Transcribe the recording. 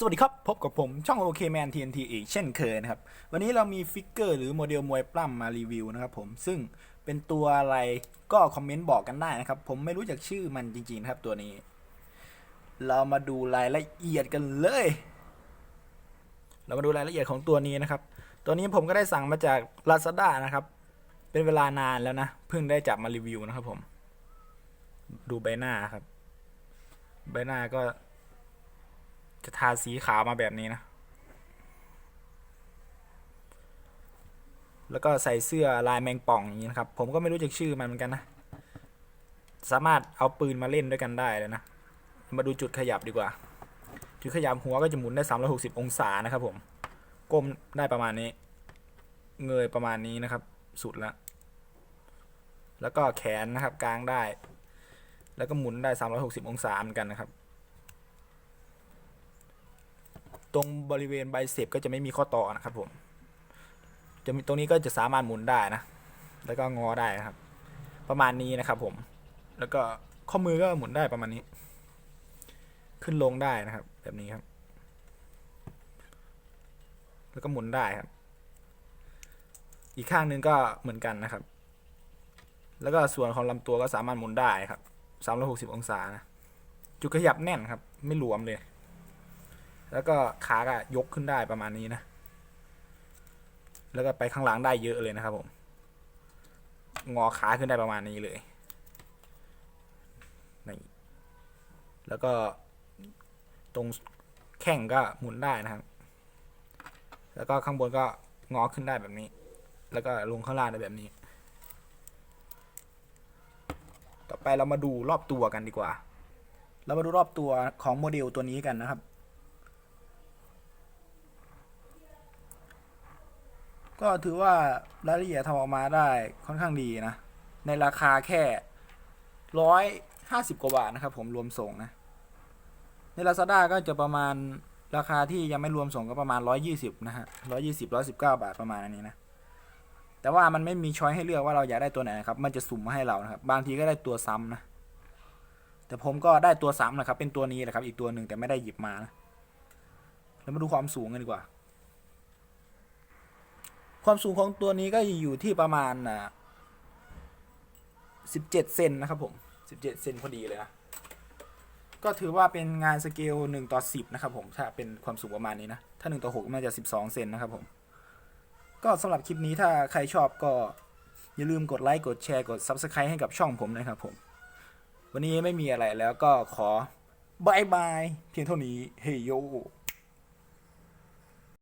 สวัสดีครับ พบกับผมช่อง OK Man TNT อีกเช่นเคยนะครับ วันนี้เรามีฟิกเกอร์หรือโมเดลมวยปล้ำมารีวิวนะครับผมซึ่งเป็นตัวอะไรก็คอมเมนต์บอกกันได้นะครับ ผมไม่รู้จักชื่อมันจริงๆนะครับตัวนี้ เรามาดูรายละเอียดกันเลย เรามาดูรายละเอียดของตัวนี้นะครับ ตัวนี้ผมก็ได้สั่งมาจาก Lazada นะครับ เป็นเวลานานแล้วนะเพิ่งได้จับมารีวิวนะครับผม ดูใบหน้าครับ ใบหน้าก็ จะทาสีขาวมาแบบนี้นะ แล้วก็ใส่เสื้อลายแมงป่องอย่างนี้นะครับ ผมก็ไม่รู้จักชื่อมันเหมือนกันนะ สามารถเอาปืนมาเล่นด้วยกันได้เลยนะ มาดูจุดขยับดีกว่า จุดขยับหัวก็จะหมุนได้ 360 องศานะครับผม ก้มได้ประมาณนี้ เงยประมาณนี้นะครับ สุดละ แล้วก็แขนนะครับกลางได้ แล้วก็หมุนได้ 360 องศาเหมือนกันนะครับ ตรงบริเวณไบเซปก็จะไม่มีข้อต่อนะครับผมจะมีตรงนี้ก็จะสามารถหมุนได้นะ แล้วก็งอได้นะครับ ประมาณนี้นะครับผม แล้วก็ข้อมือก็หมุนได้ประมาณนี้ ขึ้นลงได้นะครับ แบบนี้ครับ แล้วก็หมุนได้ครับ อีกข้างนึงก็เหมือนกันนะครับ แล้วก็ส่วนของลำตัวก็สามารถหมุนได้ครับ360 องศานะ จุดขยับแน่นครับ ไม่หลวมเลย แล้วก็ขาก็ยกขึ้นได้ประมาณนี้นะ แล้วก็ไปข้างหลังได้เยอะเลยนะครับผม งอขาขึ้นได้ประมาณนี้เลย นี่ แล้วก็ตรงแข้งก็หมุนได้นะครับ แล้วก็ข้างบนก็งอขึ้นได้แบบนี้ แล้วก็ลงข้างล่างได้แบบนี้ ต่อไปเรามาดูรอบตัวกันดีกว่า เรามาดูรอบตัวของโมเดลตัวนี้กันนะครับ ก็ถือว่ารายละเอียดทำออกมาได้ค่อนข้างดีนะ ในราคาแค่ร้อยห้าสิบกว่าบาทนะครับผมรวมส่งนะ ใน Lazada ก็จะประมาณราคาที่ยังไม่รวมส่งก็ประมาณร้อยยี่สิบนะฮะร้อยี่สิบร้อยสิบเก้าบาทประมาณนี้นะ แต่ว่ามันไม่มีช้อยให้เลือกว่าเราอยากได้ตัวไหนนะครับ มันจะสุ่มมาให้เรานะครับ บางทีก็ได้ตัวซ้ำนะ แต่ผมก็ได้ตัวซ้ำนะครับ เป็นตัวนี้แหละครับ อีกตัวหนึ่งแต่ไม่ได้หยิบมานะ แล้วมาดูความสูงกันดีกว่า ความสูงของตัวนี้ก็อยู่ที่ประมาณอ่าสิบเจ็ดเซนนะครับผมสิบเจ็ดเซนพอดีเลยนะก็ถือว่าเป็นงานสเกลหนึ่งต่อสิบนะครับผมถ้าเป็นความสูงประมาณนี้นะถ้าหนึ่งต่อหกมันจะสิบสองเซนนะครับผมก็สำหรับคลิปนี้ถ้าใครชอบก็อย่าลืมกดไลค์กดแชร์กด Subscribe ให้กับช่องผมนะครับผม วันนี้ไม่มีอะไรแล้วก็ขอบายบายเพียงเท่านี้ เฮยโย